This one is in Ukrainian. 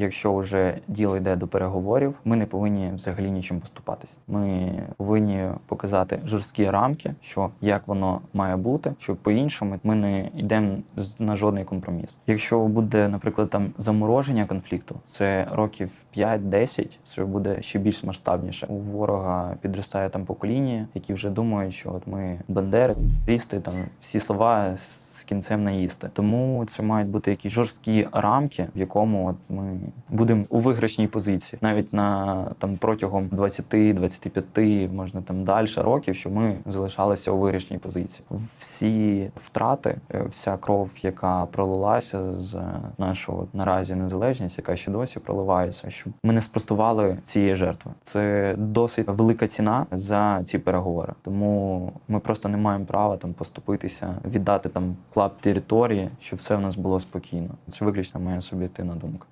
якщо вже діло йде до переговорів, ми не повинні взагалі нічим поступатись. Ми повинні показати жорсткі рамки, що як воно має бути, що по-іншому ми не йдемо на жодний компроміс. Якщо буде, наприклад, там замороження конфлікту, це років 5-10, це буде ще більш масштабніше. У ворога підростає там покоління, які вже думають, що от ми бандери, рісти, там всі слова з кінцем наїсти. Тому це мають бути якісь жорсткі рамки, в якому от ми будемо у виграшній позиції, навіть на там протягом 20-25, можна там далі років, щоб ми залишалися у виграшній позиції. Всі втрати, е, вся кров, яка пролилася з нашу от наразі незалежність, яка ще досі проливається, щоб ми не спростували цієї жертви. Це досить велика ціна за ці переговори. Тому ми просто не маємо права там поступитися, віддати там клап території, щоб все в нас було спокійно. Це виключно моя суб'єктивна думка.